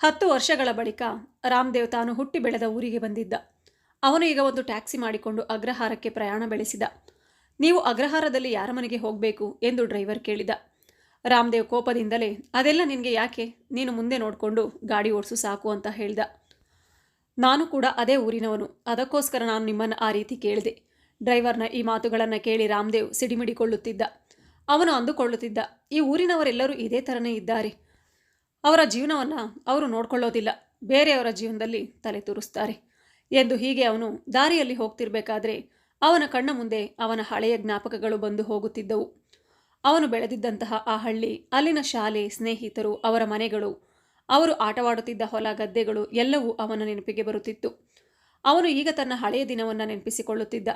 ಹತ್ತು ವರ್ಷಗಳ ಬಳಿಕ ರಾಮದೇವ್ ತಾನು ಹುಟ್ಟಿ ಬೆಳೆದ ಊರಿಗೆ ಬಂದಿದ್ದ. ಅವನು ಈಗ ಒಂದು ಟ್ಯಾಕ್ಸಿ ಮಾಡಿಕೊಂಡು ಅಗ್ರಹಾರಕ್ಕೆ ಪ್ರಯಾಣ ಬೆಳೆಸಿದ. ನೀವು ಅಗ್ರಹಾರದಲ್ಲಿ ಯಾರ ಮನೆಗೆ ಹೋಗಬೇಕು ಎಂದು ಡ್ರೈವರ್ ಕೇಳಿದ. ರಾಮದೇವ್ ಕೋಪದಿಂದಲೇ, ಅದೆಲ್ಲ ನಿನಗೆ ಯಾಕೆ? ನೀನು ಮುಂದೆ ನೋಡಿಕೊಂಡು ಗಾಡಿ ಓಡಿಸು ಸಾಕು ಅಂತ ಹೇಳಿದ. ನಾನು ಕೂಡ ಅದೇ ಊರಿನವನು. ಅದಕ್ಕೋಸ್ಕರ ನಾನು ನಿಮ್ಮನ್ನು ಆ ರೀತಿ ಕೇಳಿದೆ. ಡ್ರೈವರ್ನ ಈ ಮಾತುಗಳನ್ನು ಕೇಳಿ ರಾಮದೇವ್ ಸಿಡಿಮಿಡಿಕೊಳ್ಳುತ್ತಿದ್ದ. ಅವನು ಅಂದುಕೊಳ್ಳುತ್ತಿದ್ದ, ಈ ಊರಿನವರೆಲ್ಲರೂ ಇದೇ ಥರನೇ ಇದ್ದಾರೆ. ಅವರ ಜೀವನವನ್ನು ಅವರು ನೋಡ್ಕೊಳ್ಳೋದಿಲ್ಲ. ಬೇರೆಯವರ ಜೀವನದಲ್ಲಿ ತಲೆ ತೂರಿಸ್ತಾರೆ. ಎಂದು ಹೀಗೆ ಅವನು ದಾರಿಯಲ್ಲಿ ಹೋಗ್ತಿರ್ಬೇಕಾದ್ರೆ ಅವನ ಕಣ್ಣ ಮುಂದೆ ಅವನ ಹಳೆಯ ಜ್ಞಾಪಕಗಳು ಬಂದು ಹೋಗುತ್ತಿದ್ದವು. ಅವನು ಬೆಳೆದಿದ್ದಂತಹ ಆ ಹಳ್ಳಿ, ಅಲ್ಲಿನ ಶಾಲೆ, ಸ್ನೇಹಿತರು, ಅವರ ಮನೆಗಳು, ಅವರು ಆಟವಾಡುತ್ತಿದ್ದ ಹೊಲ ಗದ್ದೆಗಳು ಎಲ್ಲವೂ ಅವನ ನೆನಪಿಗೆ ಬರುತ್ತಿತ್ತು. ಅವನು ಈಗ ತನ್ನ ಹಳೆಯ ದಿನವನ್ನು ನೆನಪಿಸಿಕೊಳ್ಳುತ್ತಿದ್ದ.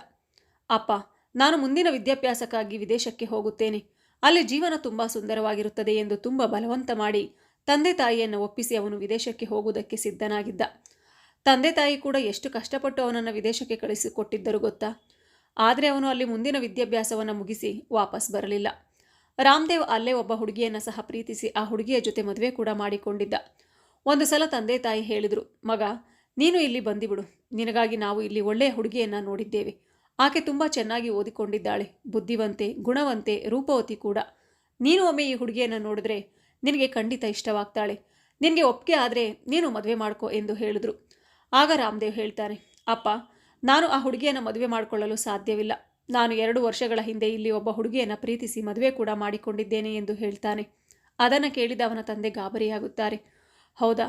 ಅಪ್ಪ, ನಾನು ಮುಂದಿನ ವಿದ್ಯಾಭ್ಯಾಸಕ್ಕಾಗಿ ವಿದೇಶಕ್ಕೆ ಹೋಗುತ್ತೇನೆ. ಅಲ್ಲಿ ಜೀವನ ತುಂಬ ಸುಂದರವಾಗಿರುತ್ತದೆ ಎಂದು ತುಂಬ ಬಲವಂತ ಮಾಡಿ ತಂದೆ ತಾಯಿಯನ್ನು ಒಪ್ಪಿಸಿ ಅವನು ವಿದೇಶಕ್ಕೆ ಹೋಗುವುದಕ್ಕೆ ಸಿದ್ಧನಾಗಿದ್ದ. ತಂದೆ ತಾಯಿ ಕೂಡ ಎಷ್ಟು ಕಷ್ಟಪಟ್ಟು ಅವನನ್ನು ವಿದೇಶಕ್ಕೆ ಕಳಿಸಿಕೊಟ್ಟಿದ್ದರು ಗೊತ್ತಾ? ಆದರೆ ಅವನು ಅಲ್ಲಿ ಮುಂದಿನ ವಿದ್ಯಾಭ್ಯಾಸವನ್ನು ಮುಗಿಸಿ ವಾಪಸ್ ಬರಲಿಲ್ಲ. ರಾಮದೇವ್ ಅಲ್ಲೇ ಒಬ್ಬ ಹುಡುಗಿಯನ್ನು ಸಹ ಪ್ರೀತಿಸಿ ಆ ಹುಡುಗಿಯ ಜೊತೆ ಮದುವೆ ಕೂಡ ಮಾಡಿಕೊಂಡಿದ್ದ. ಒಂದು ಸಲ ತಂದೆ ತಾಯಿ ಹೇಳಿದರು, ಮಗ, ನೀನು ಇಲ್ಲಿ ಬಂದಿಬಿಡು. ನಿನಗಾಗಿ ನಾವು ಇಲ್ಲಿ ಒಳ್ಳೆಯ ಹುಡುಗಿಯನ್ನು ನೋಡಿದ್ದೇವೆ. ಆಕೆ ತುಂಬ ಚೆನ್ನಾಗಿ ಓದಿಕೊಂಡಿದ್ದಾಳೆ. ಬುದ್ಧಿವಂತೆ, ಗುಣವಂತೆ, ರೂಪವತಿ ಕೂಡ. ನೀನು ಒಮ್ಮೆ ಈ ಹುಡುಗಿಯನ್ನು ನೋಡಿದ್ರೆ ನಿನಗೆ ಖಂಡಿತ ಇಷ್ಟವಾಗ್ತಾಳೆ. ನಿನಗೆ ಒಪ್ಪಿಗೆ ಆದರೆ ನೀನು ಮದುವೆ ಮಾಡ್ಕೋ ಎಂದು ಹೇಳಿದ್ರು. ಆಗ ರಾಮದೇವ್ ಹೇಳ್ತಾನೆ ಅಪ್ಪ, ನಾನು ಆ ಹುಡುಗಿಯನ್ನು ಮದುವೆ ಮಾಡಿಕೊಳ್ಳಲು ಸಾಧ್ಯವಿಲ್ಲ. ನಾನು ಎರಡು ವರ್ಷಗಳ ಹಿಂದೆ ಇಲ್ಲಿ ಒಬ್ಬ ಹುಡುಗಿಯನ್ನು ಪ್ರೀತಿಸಿ ಮದುವೆ ಕೂಡ ಮಾಡಿಕೊಂಡಿದ್ದೇನೆ ಎಂದು ಹೇಳ್ತಾನೆ. ಅದನ್ನು ಕೇಳಿದ ಅವನ ತಂದೆ ಗಾಬರಿಯಾಗುತ್ತಾರೆ. ಹೌದಾ?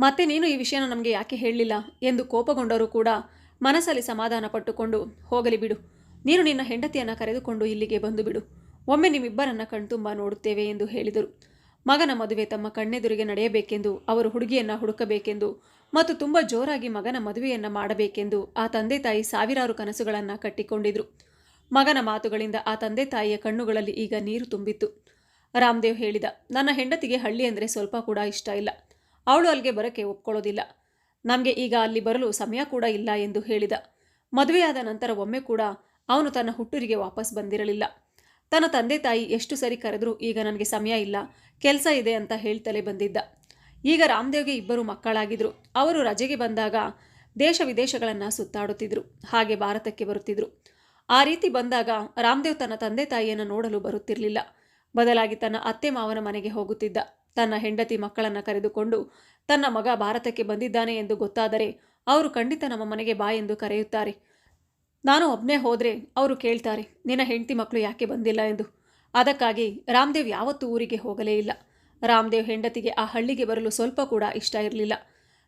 ಮತ್ತೆ ನೀನು ಈ ವಿಷಯನ ನಮಗೆ ಯಾಕೆ ಹೇಳಲಿಲ್ಲ ಎಂದು ಕೋಪಗೊಂಡರೂ ಕೂಡ ಮನಸ್ಸಲ್ಲಿ ಸಮಾಧಾನ ಪಟ್ಟುಕೊಂಡು, ಹೋಗಲಿ ಬಿಡು. ನೀನು ನಿನ್ನ ಹೆಂಡತಿಯನ್ನು ಕರೆದುಕೊಂಡು ಇಲ್ಲಿಗೆ ಬಂದು ಬಿಡು. ಒಮ್ಮೆ ನಿಮ್ಮಿಬ್ಬರನ್ನ ಕಣ್ತುಂಬ ನೋಡುತ್ತೇವೆ ಎಂದು ಹೇಳಿದರು. ಮಗನ ಮದುವೆ ತಮ್ಮ ಕಣ್ಣೆದುರಿಗೆ ನಡೆಯಬೇಕೆಂದು, ಅವರು ಹುಡುಗಿಯನ್ನು ಹುಡುಕಬೇಕೆಂದು ಮತ್ತು ತುಂಬ ಜೋರಾಗಿ ಮಗನ ಮದುವೆಯನ್ನು ಮಾಡಬೇಕೆಂದು ಆ ತಂದೆ ತಾಯಿ ಸಾವಿರಾರು ಕನಸುಗಳನ್ನು ಕಟ್ಟಿಕೊಂಡಿದ್ರು. ಮಗನ ಮಾತುಗಳಿಂದ ಆ ತಂದೆ ತಾಯಿಯ ಕಣ್ಣುಗಳಲ್ಲಿ ಈಗ ನೀರು ತುಂಬಿತ್ತು. ರಾಮದೇವ್ ಹೇಳಿದ, ನನ್ನ ಹೆಂಡತಿಗೆ ಹಳ್ಳಿ ಅಂದರೆ ಸ್ವಲ್ಪ ಕೂಡ ಇಷ್ಟ ಇಲ್ಲ. ಅವಳು ಅಲ್ಲಿಗೆ ಬರಕ್ಕೆ ಒಪ್ಕೊಳ್ಳೋದಿಲ್ಲ. ನಮಗೆ ಈಗ ಅಲ್ಲಿ ಬರಲು ಸಮಯ ಕೂಡ ಇಲ್ಲ ಎಂದು ಹೇಳಿದ. ಮದುವೆಯಾದ ನಂತರ ಒಮ್ಮೆ ಕೂಡ ಅವನು ತನ್ನ ಹುಟ್ಟೂರಿಗೆ ವಾಪಸ್ ಬಂದಿರಲಿಲ್ಲ. ತನ್ನ ತಂದೆ ತಾಯಿ ಎಷ್ಟು ಸರಿ ಕರೆದರೂ ಈಗ ನನಗೆ ಸಮಯ ಇಲ್ಲ, ಕೆಲಸ ಇದೆ ಅಂತ ಹೇಳ್ತಲೇ ಬಂದಿದ್ದ. ಈಗ ರಾಮದೇವ್ಗೆ ಇಬ್ಬರು ಮಕ್ಕಳಾಗಿದ್ರು. ಅವರು ರಜೆಗೆ ಬಂದಾಗ ದೇಶ ವಿದೇಶಗಳನ್ನು ಸುತ್ತಾಡುತ್ತಿದ್ದರು ಹಾಗೆ ಭಾರತಕ್ಕೆ ಬರುತ್ತಿದ್ದರು ಆ ರೀತಿ ಬಂದಾಗ ರಾಮದೇವ್ ತನ್ನ ತಂದೆ ತಾಯಿಯನ್ನು ನೋಡಲು ಬರುತ್ತಿರಲಿಲ್ಲ. ಬದಲಾಗಿ ತನ್ನ ಅತ್ತೆ ಮಾವನ ಮನೆಗೆ ಹೋಗುತ್ತಿದ್ದ. ತನ್ನ ಹೆಂಡತಿ ಮಕ್ಕಳನ್ನು ಕರೆದುಕೊಂಡು ತನ್ನ ಮಗ ಭಾರತಕ್ಕೆ ಬಂದಿದ್ದಾನೆ ಎಂದು ಗೊತ್ತಾದರೆ, ಅವರು ಖಂಡಿತ ನಮ್ಮ ಮನೆಗೆ ಬಾ ಎಂದು ಕರೆಯುತ್ತಾರೆ. ನಾನು ಒಬ್ಬನೇ ಹೋದರೆ ಅವರು ಕೇಳ್ತಾರೆ, ನಿನ್ನ ಹೆಂಡತಿ ಮಕ್ಕಳು ಯಾಕೆ ಬಂದಿಲ್ಲ ಎಂದು. ಅದಕ್ಕಾಗಿ ರಾಮದೇವ್ ಯಾವತ್ತೂ ಊರಿಗೆ ಹೋಗಲೇ ಇಲ್ಲ. ರಾಮದೇವ್ ಹೆಂಡತಿಗೆ ಆ ಹಳ್ಳಿಗೆ ಬರಲು ಸ್ವಲ್ಪ ಕೂಡ ಇಷ್ಟ ಇರಲಿಲ್ಲ.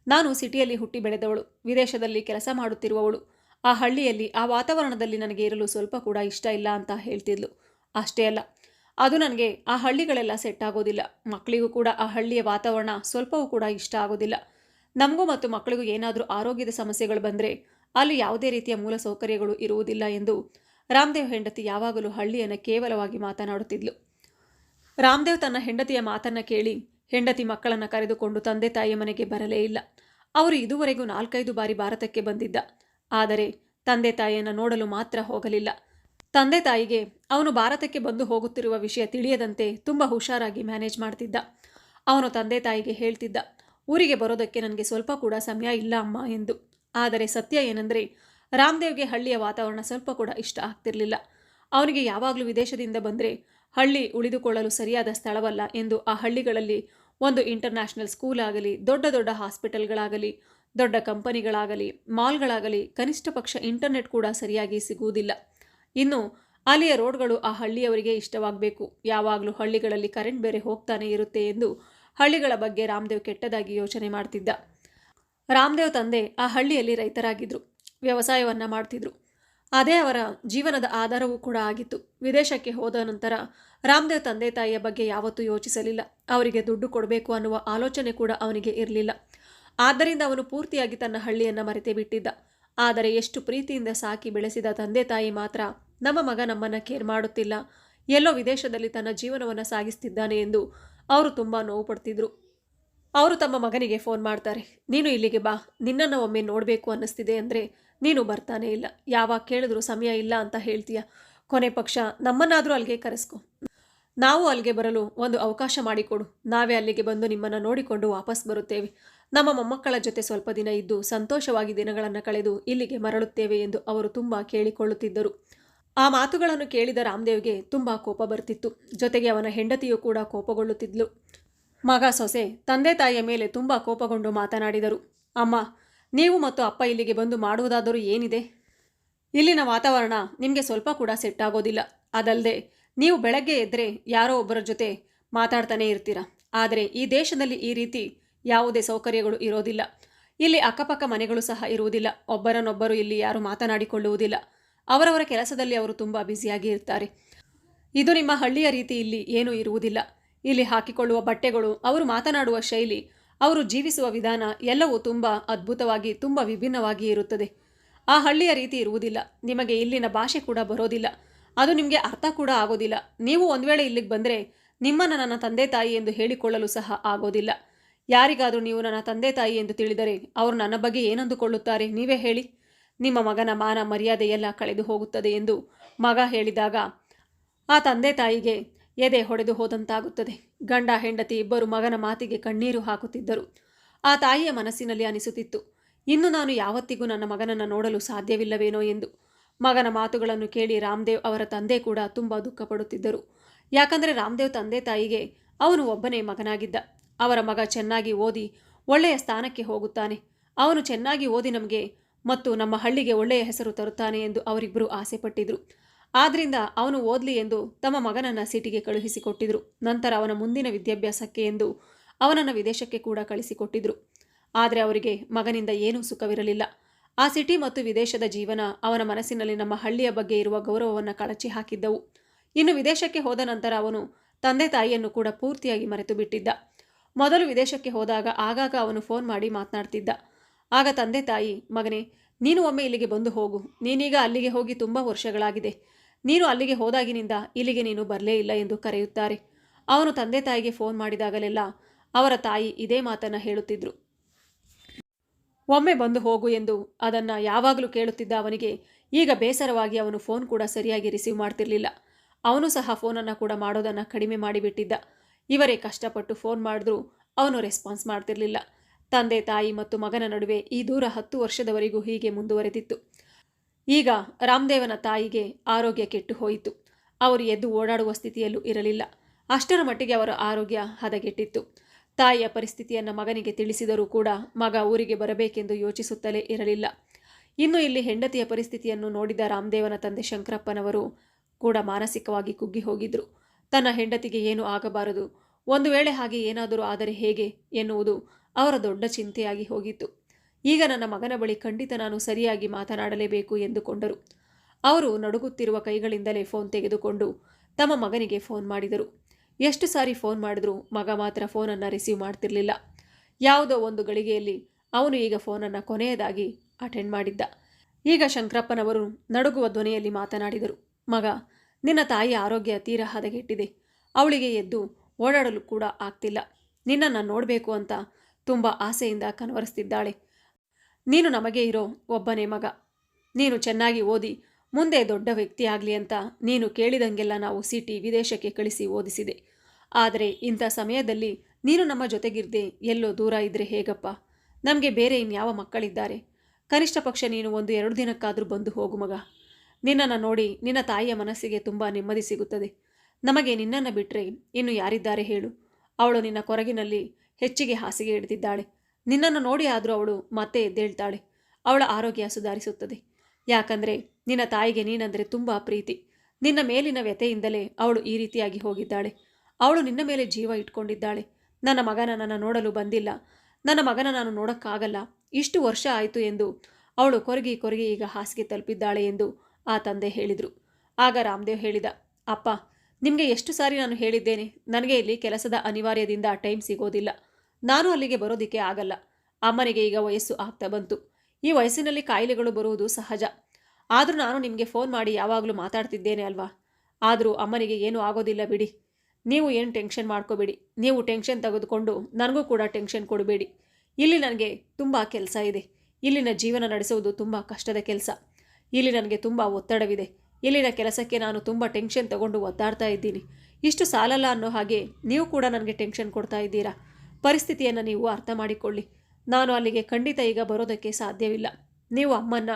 ನಾನು ಸಿಟಿಯಲ್ಲಿ ಹುಟ್ಟಿ ಬೆಳೆದವಳು, ವಿದೇಶದಲ್ಲಿ ಕೆಲಸ ಮಾಡುತ್ತಿರುವವಳು. ಆ ಹಳ್ಳಿಯಲ್ಲಿ ಆ ವಾತಾವರಣದಲ್ಲಿ ನನಗೆ ಇರಲು ಸ್ವಲ್ಪ ಕೂಡ ಇಷ್ಟ ಇಲ್ಲ ಅಂತ ಹೇಳ್ತಿದ್ಲು. ಅಷ್ಟೇ ಅಲ್ಲ, ಅದು ನನಗೆ ಆ ಹಳ್ಳಿಗಳೆಲ್ಲ ಸೆಟ್ ಆಗೋದಿಲ್ಲ. ಮಕ್ಕಳಿಗೂ ಕೂಡ ಆ ಹಳ್ಳಿಯ ವಾತಾವರಣ ಸ್ವಲ್ಪವೂ ಕೂಡ ಇಷ್ಟ ಆಗೋದಿಲ್ಲ. ನಮಗೂ ಮತ್ತು ಮಕ್ಕಳಿಗೂ ಏನಾದರೂ ಆರೋಗ್ಯದ ಸಮಸ್ಯೆಗಳು ಬಂದರೆ ಅಲ್ಲಿ ಯಾವುದೇ ರೀತಿಯ ಮೂಲ ಸೌಕರ್ಯಗಳು ಇರುವುದಿಲ್ಲ ಎಂದು ರಾಮದೇವ್ ಹೆಂಡತಿ ಯಾವಾಗಲೂ ಹಳ್ಳಿಯನ್ನು ಕೇವಲವಾಗಿ ಮಾತನಾಡುತ್ತಿದ್ಲು. ರಾಮದೇವ್ ತನ್ನ ಹೆಂಡತಿಯ ಮಾತನ್ನು ಕೇಳಿ ಹೆಂಡತಿ ಮಕ್ಕಳನ್ನು ಕರೆದುಕೊಂಡು ತಂದೆ ತಾಯಿಯ ಮನೆಗೆ ಬರಲೇ ಇಲ್ಲ. ಅವರು ಇದುವರೆಗೂ ನಾಲ್ಕೈದು ಬಾರಿ ಭಾರತಕ್ಕೆ ಬಂದಿದ್ದ. ಆದರೆ ತಂದೆ ತಾಯಿಯನ್ನು ನೋಡಲು ಮಾತ್ರ ಹೋಗಲಿಲ್ಲ. ತಂದೆ ತಾಯಿಗೆ ಅವನು ಭಾರತಕ್ಕೆ ಬಂದು ಹೋಗುತ್ತಿರುವ ವಿಷಯ ತಿಳಿಯದಂತೆ ತುಂಬ ಹುಷಾರಾಗಿ ಮ್ಯಾನೇಜ್ ಮಾಡ್ತಿದ್ದ. ಅವನು ತಂದೆ ತಾಯಿಗೆ ಹೇಳ್ತಿದ್ದ, ಊರಿಗೆ ಬರೋದಕ್ಕೆ ನನಗೆ ಸ್ವಲ್ಪ ಕೂಡ ಸಮಯ ಇಲ್ಲ ಅಮ್ಮ ಎಂದು. ಆದರೆ ಸತ್ಯ ಏನೆಂದರೆ, ರಾಮದೇವ್ಗೆ ಹಳ್ಳಿಯ ವಾತಾವರಣ ಸ್ವಲ್ಪ ಕೂಡ ಇಷ್ಟ ಆಗ್ತಿರಲಿಲ್ಲ. ಅವನಿಗೆ ಯಾವಾಗಲೂ ವಿದೇಶದಿಂದ ಬಂದರೆ ಹಳ್ಳಿ ಉಳಿದುಕೊಳ್ಳಲು ಸರಿಯಾದ ಸ್ಥಳವಲ್ಲ ಎಂದು ಆ ಹಳ್ಳಿಗಳಲ್ಲಿ ಒಂದು ಇಂಟರ್ನ್ಯಾಷನಲ್ ಸ್ಕೂಲ್ ಆಗಲಿ, ದೊಡ್ಡ ದೊಡ್ಡ ಹಾಸ್ಪಿಟಲ್ಗಳಾಗಲಿ, ದೊಡ್ಡ ಕಂಪನಿಗಳಾಗಲಿ, ಮಾಲ್ಗಳಾಗಲಿ ಕನಿಷ್ಠ ಪಕ್ಷ ಇಂಟರ್ನೆಟ್ ಕೂಡ ಸರಿಯಾಗಿ ಸಿಗುವುದಿಲ್ಲ. ಇನ್ನು ಅಲ್ಲಿಯ ರೋಡ್ಗಳು ಆ ಹಳ್ಳಿಯವರಿಗೆ ಇಷ್ಟವಾಗಬೇಕು. ಯಾವಾಗಲೂ ಹಳ್ಳಿಗಳಲ್ಲಿ ಕರೆಂಟ್ ಬೇರೆ ಹೋಗ್ತಾನೆ ಇರುತ್ತೆ ಎಂದು ಹಳ್ಳಿಗಳ ಬಗ್ಗೆ ರಾಮದೇವ್ ಕೆಟ್ಟದಾಗಿ ಯೋಚನೆ ಮಾಡ್ತಿದ್ದ. ರಾಮದೇವ್ ತಂದೆ ಆ ಹಳ್ಳಿಯಲ್ಲಿ ರೈತರಾಗಿದ್ದರು ವ್ಯವಸಾಯವನ್ನು ಮಾಡ್ತಿದ್ರು. ಅದೇ ಅವರ ಜೀವನದ ಆಧಾರವೂ ಕೂಡ ಆಗಿತ್ತು. ವಿದೇಶಕ್ಕೆ ಹೋದ ನಂತರ ರಾಮದೇವ್ ತಂದೆ ತಾಯಿಯ ಬಗ್ಗೆ ಯಾವತ್ತೂ ಯೋಚಿಸಲಿಲ್ಲ. ಅವರಿಗೆ ದುಡ್ಡು ಕೊಡಬೇಕು ಅನ್ನುವ ಆಲೋಚನೆ ಕೂಡ ಅವನಿಗೆ ಇರಲಿಲ್ಲ. ಆದ್ದರಿಂದ ಅವನು ಪೂರ್ತಿಯಾಗಿ ತನ್ನ ಹಳ್ಳಿಯನ್ನು ಮರೆತೇ ಬಿಟ್ಟಿದ್ದ. ಆದರೆ ಎಷ್ಟು ಪ್ರೀತಿಯಿಂದ ಸಾಕಿ ಬೆಳೆಸಿದ ತಂದೆ ತಾಯಿ ಮಾತ್ರ ನಮ್ಮ ಮಗ ನಮ್ಮನ್ನು ಕೇರ್ ಮಾಡುತ್ತಿಲ್ಲ. ಎಲ್ಲೋ ವಿದೇಶದಲ್ಲಿ ತನ್ನ ಜೀವನವನ್ನು ಸಾಗಿಸ್ತಿದ್ದಾನೆ ಎಂದು ಅವರು ತುಂಬ ನೋವು ಪಡ್ತಿದ್ರು. ಅವರು ತಮ್ಮ ಮಗನಿಗೆ ಫೋನ್ ಮಾಡ್ತಾರೆ, ನೀನು ಇಲ್ಲಿಗೆ ಬಾ, ನಿನ್ನನ್ನು ಒಮ್ಮೆ ನೋಡಬೇಕು ಅನ್ನಿಸ್ತಿದೆ ಅಂದರೆ ನೀನು ಬರ್ತಾನೆ ಇಲ್ಲ. ಯಾವಾಗ ಕೇಳಿದ್ರು ಸಮಯ ಇಲ್ಲ ಅಂತ ಹೇಳ್ತೀಯ. ಕೊನೆ ಪಕ್ಷ, ನಮ್ಮನ್ನಾದರೂ ಅಲ್ಲಿಗೆ ಕರೆಸ್ಕೊ. ನಾವು ಅಲ್ಲಿಗೆ ಬರಲು ಒಂದು ಅವಕಾಶ ಮಾಡಿಕೊಡು. ನಾವೇ ಅಲ್ಲಿಗೆ ಬಂದು ನಿಮ್ಮನ್ನು ನೋಡಿಕೊಂಡು ವಾಪಸ್ ಬರುತ್ತೇವೆ. ನಮ್ಮ ಮೊಮ್ಮಕ್ಕಳ ಜೊತೆ ಸ್ವಲ್ಪ ದಿನ ಇದ್ದು ಸಂತೋಷವಾಗಿ ದಿನಗಳನ್ನು ಕಳೆದು ಇಲ್ಲಿಗೆ ಮರಳುತ್ತೇವೆ ಎಂದು ಅವರು ತುಂಬ ಕೇಳಿಕೊಳ್ಳುತ್ತಿದ್ದರು. ಆ ಮಾತುಗಳನ್ನು ಕೇಳಿದ ರಾಮದೇವ್ಗೆ ತುಂಬ ಕೋಪ ಬರ್ತಿತ್ತು. ಜೊತೆಗೆ ಅವನ ಹೆಂಡತಿಯೂ ಕೂಡ ಕೋಪಗೊಳ್ಳುತ್ತಿದ್ಲು. ಮಗ ಸೊಸೆ, ತಂದೆ ತಾಯಿಯ ಮೇಲೆ ತುಂಬ ಕೋಪಗೊಂಡು ಮಾತನಾಡಿದರು. ಅಮ್ಮ, ನೀವು ಮತ್ತು ಅಪ್ಪ ಇಲ್ಲಿಗೆ ಬಂದು ಮಾಡುವುದಾದರೂ ಏನಿದೆ? ಇಲ್ಲಿನ ವಾತಾವರಣ ನಿಮಗೆ ಸ್ವಲ್ಪ ಕೂಡ ಸೆಟ್ ಆಗೋದಿಲ್ಲ. ಅದಲ್ಲದೆ ನೀವು ಬೆಳಗ್ಗೆ ಎದ್ದರೆ ಯಾರೋ ಒಬ್ಬರ ಜೊತೆ ಮಾತಾಡ್ತಾನೆ ಇರ್ತೀರ? ಆದರೆ ಈ ದೇಶದಲ್ಲಿ ಈ ರೀತಿ ಯಾವುದೇ ಸೌಕರ್ಯಗಳು ಇರೋದಿಲ್ಲ. ಇಲ್ಲಿ ಅಕ್ಕಪಕ್ಕ ಮನೆಗಳು ಸಹ ಇರುವುದಿಲ್ಲ. ಒಬ್ಬರನ್ನೊಬ್ಬರು ಇಲ್ಲಿ ಯಾರು ಮಾತನಾಡಿಕೊಳ್ಳುವುದಿಲ್ಲ. ಅವರವರ ಕೆಲಸದಲ್ಲಿ ಅವರು ತುಂಬ ಬ್ಯುಸಿಯಾಗಿ ಇರ್ತಾರೆ. ಇದು ನಿಮ್ಮ ಹಳ್ಳಿಯ ರೀತಿ ಇಲ್ಲಿ ಏನೂ ಇರುವುದಿಲ್ಲ. ಇಲ್ಲಿ ಹಾಕಿಕೊಳ್ಳುವ ಬಟ್ಟೆಗಳು, ಅವರು ಮಾತನಾಡುವ ಶೈಲಿ, ಅವರು ಜೀವಿಸುವ ವಿಧಾನ ಎಲ್ಲವೂ ತುಂಬ ಅದ್ಭುತವಾಗಿ, ತುಂಬ ವಿಭಿನ್ನವಾಗಿ ಇರುತ್ತದೆ. ಆ ಹಳ್ಳಿಯ ರೀತಿ ಇರುವುದಿಲ್ಲ. ನಿಮಗೆ ಇಲ್ಲಿನ ಭಾಷೆ ಕೂಡ ಬರೋದಿಲ್ಲ. ಅದು ನಿಮಗೆ ಅರ್ಥ ಕೂಡ ಆಗೋದಿಲ್ಲ. ನೀವು ಒಂದು ವೇಳೆ ಇಲ್ಲಿಗೆ ಬಂದರೆ ನಿಮ್ಮನ್ನು ನನ್ನ ತಂದೆ ತಾಯಿ ಎಂದು ಹೇಳಿಕೊಳ್ಳಲು ಸಹ ಆಗೋದಿಲ್ಲ. ಯಾರಿಗಾದರೂ ನೀವು ನನ್ನ ತಂದೆ ತಾಯಿ ಎಂದು ತಿಳಿದರೆ ಅವರು ನನ್ನ ಬಗ್ಗೆ ಏನಂದುಕೊಳ್ಳುತ್ತಾರೆ, ನೀವೇ ಹೇಳಿ. ನಿಮ್ಮ ಮಗನ ಮಾನ ಮರ್ಯಾದೆ ಎಲ್ಲ ಕಳೆದು ಹೋಗುತ್ತದೆ ಎಂದು ಮಗ ಹೇಳಿದಾಗ, ಆ ತಂದೆ ತಾಯಿಗೆ ಎದೆ ಹೊಡೆದು ಹೋದಂತಾಗುತ್ತದೆ. ಗಂಡ ಹೆಂಡತಿ ಇಬ್ಬರು ಮಗನ ಮಾತಿಗೆ ಕಣ್ಣೀರು ಹಾಕುತ್ತಿದ್ದರು. ಆ ತಾಯಿಯ ಮನಸ್ಸಿನಲ್ಲಿ ಅನಿಸುತ್ತಿತ್ತು. ಇನ್ನು ನಾನು ಯಾವತ್ತಿಗೂ ನನ್ನ ಮಗನನ್ನು ನೋಡಲು ಸಾಧ್ಯವಿಲ್ಲವೇನೋ ಎಂದು. ಮಗನ ಮಾತುಗಳನ್ನು ಕೇಳಿ ರಾಮದೇವ್ ಅವರ ತಂದೆ ಕೂಡ ತುಂಬ ದುಃಖಪಡುತ್ತಿದ್ದರು. ಯಾಕಂದರೆ ರಾಮದೇವ್ ತಂದೆ ತಾಯಿಗೆ ಅವನು ಒಬ್ಬನೇ ಮಗನಾಗಿದ್ದ. ಅವರ ಮಗ ಚೆನ್ನಾಗಿ ಓದಿ ಒಳ್ಳೆಯ ಸ್ಥಾನಕ್ಕೆ ಹೋಗುತ್ತಾನೆ. ಅವನು ಚೆನ್ನಾಗಿ ಓದಿ ನಮಗೆ ಮತ್ತು ನಮ್ಮ ಹಳ್ಳಿಗೆ ಒಳ್ಳೆಯ ಹೆಸರು ತರುತ್ತಾನೆ ಎಂದು ಅವರಿಬ್ಬರು ಆಸೆಪಟ್ಟಿದ್ರು. ಆದ್ರಿಂದ ಅವನು ಓದಲಿ ಎಂದು ತಮ್ಮ ಮಗನನ್ನು ಸಿಟಿಗೆ ಕಳುಹಿಸಿಕೊಟ್ಟಿದ್ರು. ನಂತರ ಅವನ ಮುಂದಿನ ವಿದ್ಯಾಭ್ಯಾಸಕ್ಕೆ ಎಂದು ಅವನನ್ನು ವಿದೇಶಕ್ಕೆ ಕೂಡ ಕಳಿಸಿಕೊಟ್ಟಿದ್ರು. ಆದರೆ ಅವರಿಗೆ ಮಗನಿಂದ ಏನೂ ಸುಖವಿರಲಿಲ್ಲ. ಆ ಸಿಟಿ ಮತ್ತು ವಿದೇಶದ ಜೀವನ ಅವನ ಮನಸ್ಸಿನಲ್ಲಿ ನಮ್ಮ ಹಳ್ಳಿಯ ಬಗ್ಗೆ ಇರುವ ಗೌರವವನ್ನು ಕಳಚಿ ಹಾಕಿದ್ದವು. ಇನ್ನು ವಿದೇಶಕ್ಕೆ ಹೋದ ನಂತರ ಅವನು ತಂದೆ ತಾಯಿಯನ್ನು ಕೂಡ ಪೂರ್ತಿಯಾಗಿ ಮರೆತು ಬಿಟ್ಟಿದ್ದ ಮೊದಲು ವಿದೇಶಕ್ಕೆ ಹೋದಾಗ ಆಗಾಗ ಅವನು ಫೋನ್ ಮಾಡಿ ಮಾತನಾಡ್ತಿದ್ದ. ಆಗ ತಂದೆ ತಾಯಿ, ಮಗನೇ, ನೀನು ಒಮ್ಮೆ ಇಲ್ಲಿಗೆ ಬಂದು ಹೋಗು. ನೀನೀಗ ಅಲ್ಲಿಗೆ ಹೋಗಿ ತುಂಬ ವರ್ಷಗಳಾಗಿದೆ. ನೀನು ಅಲ್ಲಿಗೆ ಹೋದಾಗಿನಿಂದ ಇಲ್ಲಿಗೆ ನೀನು ಬರಲೇ ಇಲ್ಲ ಎಂದು ಕರೆಯುತ್ತಾರೆ. ಅವನು ತಂದೆ ತಾಯಿಗೆ ಫೋನ್ ಮಾಡಿದಾಗಲೆಲ್ಲ ಅವರ ತಾಯಿ ಇದೇ ಮಾತನ್ನು ಹೇಳುತ್ತಿದ್ರು. ಒಮ್ಮೆ ಬಂದು ಹೋಗು ಎಂದು ಅದನ್ನು ಯಾವಾಗಲೂ ಕೇಳುತ್ತಿದ್ದ ಅವನಿಗೆ ಈಗ ಬೇಸರವಾಗಿ ಅವನು ಫೋನ್ ಕೂಡ ಸರಿಯಾಗಿ ರಿಸೀವ್ ಮಾಡ್ತಿರಲಿಲ್ಲ. ಅವನು ಸಹ ಫೋನನ್ನು ಕೂಡ ಮಾಡೋದನ್ನು ಕಡಿಮೆ ಮಾಡಿಬಿಟ್ಟಿದ್ದ. ಇವರೇ ಕಷ್ಟಪಟ್ಟು ಫೋನ್ ಮಾಡಿದ್ರೂ ಅವನು ರೆಸ್ಪಾನ್ಸ್ ಮಾಡ್ತಿರಲಿಲ್ಲ. ತಂದೆ ತಾಯಿ ಮತ್ತು ಮಗನ ನಡುವೆ ಈ ದೂರ ಹತ್ತು ವರ್ಷದವರೆಗೂ ಹೀಗೆ ಮುಂದುವರೆದಿತ್ತು. ಈಗ ರಾಮದೇವನ ತಾಯಿಗೆ ಆರೋಗ್ಯ ಕೆಟ್ಟು ಹೋಯಿತು ಅವರು ಎದ್ದು ಓಡಾಡುವ ಸ್ಥಿತಿಯಲ್ಲೂ ಇರಲಿಲ್ಲ. ಅಷ್ಟರ ಮಟ್ಟಿಗೆ ಅವರ ಆರೋಗ್ಯ ಹದಗೆಟ್ಟಿತ್ತು. ತಾಯಿಯ ಪರಿಸ್ಥಿತಿಯನ್ನು ಮಗನಿಗೆ ತಿಳಿಸಿದರೂ ಕೂಡ ಮಗ ಊರಿಗೆ ಬರಬೇಕೆಂದು ಯೋಚಿಸುತ್ತಲೇ ಇರಲಿಲ್ಲ. ಇನ್ನು ಇಲ್ಲಿ ಹೆಂಡತಿಯ ಪರಿಸ್ಥಿತಿಯನ್ನು ನೋಡಿದ ರಾಮದೇವನ ತಂದೆ ಶಂಕರಪ್ಪನವರು ಕೂಡ ಮಾನಸಿಕವಾಗಿ ಕುಗ್ಗಿ ಹೋಗಿದ್ರು. ತನ್ನ ಹೆಂಡತಿಗೆ ಏನೂ ಆಗಬಾರದು. ಒಂದು ವೇಳೆ ಹಾಗೆ ಏನಾದರೂ ಆದರೆ ಹೇಗೆ ಎನ್ನುವುದು ಅವರ ದೊಡ್ಡ ಚಿಂತೆಯಾಗಿ ಹೋಗಿತ್ತು. ಈಗ ನನ್ನ ಮಗನ ಬಳಿ ಖಂಡಿತ ನಾನು ಸರಿಯಾಗಿ ಮಾತನಾಡಲೇಬೇಕು ಎಂದುಕೊಂಡರು. ಅವರು ನಡುಗುತ್ತಿರುವ ಕೈಗಳಿಂದಲೇ ಫೋನ್ ತೆಗೆದುಕೊಂಡು ತಮ್ಮ ಮಗನಿಗೆ ಫೋನ್ ಮಾಡಿದರು. ಎಷ್ಟು ಸಾರಿ ಫೋನ್ ಮಾಡಿದ್ರೂ ಮಗ ಮಾತ್ರ ಫೋನನ್ನು ರಿಸೀವ್ ಮಾಡ್ತಿರಲಿಲ್ಲ. ಯಾವುದೋ ಒಂದು ಗಳಿಗೆಯಲ್ಲಿ ಅವನು ಈಗ ಫೋನನ್ನು ಕೊನೆಯದಾಗಿ ಅಟೆಂಡ್ ಮಾಡಿದ್ದ. ಈಗ ಶಂಕರಪ್ಪನವರು ನಡುಗುವ ಧ್ವನಿಯಲ್ಲಿ ಮಾತನಾಡಿದರು. ಮಗ, ನಿನ್ನ ತಾಯಿಯ ಆರೋಗ್ಯ ತೀರ ಹದಗೆಟ್ಟಿದೆ. ಅವಳಿಗೆ ಎದ್ದು ಓಡಾಡಲು ಕೂಡ ಆಗ್ತಿಲ್ಲ. ನಿನ್ನನ್ನು ನೋಡಬೇಕು ಅಂತ ತುಂಬ ಆಸೆಯಿಂದ ಕನವರಿಸ್ತಿದ್ದಾಳೆ. ನೀನು ನಮಗೆ ಇರೋ ಒಬ್ಬನೇ ಮಗ. ನೀನು ಚೆನ್ನಾಗಿ ಓದಿ, ಮುಂದೆ ದೊಡ್ಡ ವ್ಯಕ್ತಿ ಆಗಲಿ ಅಂತ ನೀನು ಕೇಳಿದಂಗೆಲ್ಲ ನಾವು ಸಿಟಿ ವಿದೇಶಕ್ಕೆ ಕಳಿಸಿ ಓದಿಸಿದೆ. ಆದರೆ ಇಂಥ ಸಮಯದಲ್ಲಿ ನೀನು ನಮ್ಮ ಜೊತೆಗಿರ್ದೆ ಎಲ್ಲೋ ದೂರ ಇದ್ದರೆ ಹೇಗಪ್ಪ? ನಮಗೆ ಬೇರೆ ಇನ್ಯಾವ ಮಕ್ಕಳಿದ್ದಾರೆ? ಕನಿಷ್ಠ ಪಕ್ಷ ನೀನು ಒಂದು ಎರಡು ದಿನಕ್ಕಾದರೂ ಬಂದು ಹೋಗು ಮಗ. ನಿನ್ನನ್ನು ನೋಡಿ ನಿನ್ನ ತಾಯಿಯ ಮನಸ್ಸಿಗೆ ತುಂಬ ನೆಮ್ಮದಿ ಸಿಗುತ್ತದೆ. ನಮಗೆ ನಿನ್ನನ್ನು ಬಿಟ್ಟರೆ ಇನ್ನು ಯಾರಿದ್ದಾರೆ ಹೇಳು. ಅವಳು ನಿನ್ನ ಕೊರಗಿನಲ್ಲಿ ಹೆಚ್ಚಿಗೆ ಹಾಸಿಗೆ ಹಿಡಿದಿದ್ದಾಳೆ. ನಿನ್ನನ್ನು ನೋಡಿ ಆದರೂ ಅವಳು ಮತ್ತೆ ಎದ್ದೇಳ್ತಾಳೆ. ಅವಳ ಆರೋಗ್ಯ ಸುಧಾರಿಸುತ್ತದೆ. ಯಾಕಂದರೆ ನಿನ್ನ ತಾಯಿಗೆ ನೀನಂದರೆ ತುಂಬ ಪ್ರೀತಿ. ನಿನ್ನ ಮೇಲಿನ ವ್ಯಥೆಯಿಂದಲೇ ಅವಳು ಈ ರೀತಿಯಾಗಿ ಹೋಗಿದ್ದಾಳೆ. ಅವಳು ನಿನ್ನ ಮೇಲೆ ಜೀವ ಇಟ್ಕೊಂಡಿದ್ದಾಳೆ. ನನ್ನ ಮಗನ ನನ್ನ ನೋಡಲು ಬಂದಿಲ್ಲ. ನನ್ನ ಮಗನ ನಾನು ನೋಡೋಕ್ಕಾಗಲ್ಲ. ಇಷ್ಟು ವರ್ಷ ಆಯಿತು ಎಂದು ಅವಳು ಕೊರಗಿ ಕೊರಗಿ ಈಗ ಹಾಸಿಗೆ ತಲುಪಿದ್ದಾಳೆ ಎಂದು ಆ ತಂದೆ ಹೇಳಿದರು. ಆಗ ರಾಮದೇವ್ ಹೇಳಿದ, ಅಪ್ಪ, ನಿಮಗೆ ಎಷ್ಟು ಸಾರಿ ನಾನು ಹೇಳಿದ್ದೇನೆ. ನನಗೆ ಇಲ್ಲಿ ಕೆಲಸದ ಅನಿವಾರ್ಯದಿಂದ ಟೈಮ್ ಸಿಗೋದಿಲ್ಲ. ನಾನು ಅಲ್ಲಿಗೆ ಬರೋದಿಕ್ಕೆ ಆಗಲ್ಲ. ಅಮ್ಮನಿಗೆ ಈಗ ವಯಸ್ಸು ಆಗ್ತಾ ಬಂತು. ಈ ವಯಸ್ಸಿನಲ್ಲಿ ಕಾಯಿಲೆಗಳು ಬರುವುದು ಸಹಜ. ಆದರೂ ನಾನು ನಿಮಗೆ ಫೋನ್ ಮಾಡಿ ಯಾವಾಗಲೂ ಮಾತಾಡ್ತಿದ್ದೇನೆ ಅಲ್ವಾ? ಆದರೂ ಅಮ್ಮನಿಗೆ ಏನೂ ಆಗೋದಿಲ್ಲ ಬಿಡಿ. ನೀವು ಏನು ಟೆನ್ಷನ್ ಮಾಡ್ಕೋಬೇಡಿ. ನೀವು ಟೆನ್ಷನ್ ತೆಗೆದುಕೊಂಡು ನನಗೂ ಕೂಡ ಟೆನ್ಷನ್ ಕೊಡಬೇಡಿ. ಇಲ್ಲಿ ನನಗೆ ತುಂಬ ಕೆಲಸ ಇದೆ. ಇಲ್ಲಿನ ಜೀವನ ನಡೆಸುವುದು ತುಂಬ ಕಷ್ಟದ ಕೆಲಸ. ಇಲ್ಲಿ ನನಗೆ ತುಂಬ ಒತ್ತಡವಿದೆ. ಇಲ್ಲಿನ ಕೆಲಸಕ್ಕೆ ನಾನು ತುಂಬ ಟೆನ್ಷನ್ ತಗೊಂಡು ಒದ್ದಾಡ್ತಾ ಇದ್ದೀನಿ. ಇಷ್ಟು ಸಾಲಲ್ಲ ಅನ್ನೋ ಹಾಗೆ ನೀವು ಕೂಡ ನನಗೆ ಟೆನ್ಷನ್ ಕೊಡ್ತಾ ಇದ್ದೀರಾ? ಪರಿಸ್ಥಿತಿಯನ್ನು ನೀವು ಅರ್ಥ ಮಾಡಿಕೊಳ್ಳಿ. ನಾನು ಅಲ್ಲಿಗೆ ಖಂಡಿತ ಈಗ ಬರೋದಕ್ಕೆ ಸಾಧ್ಯವಿಲ್ಲ. ನೀವು ಅಮ್ಮನ್ನ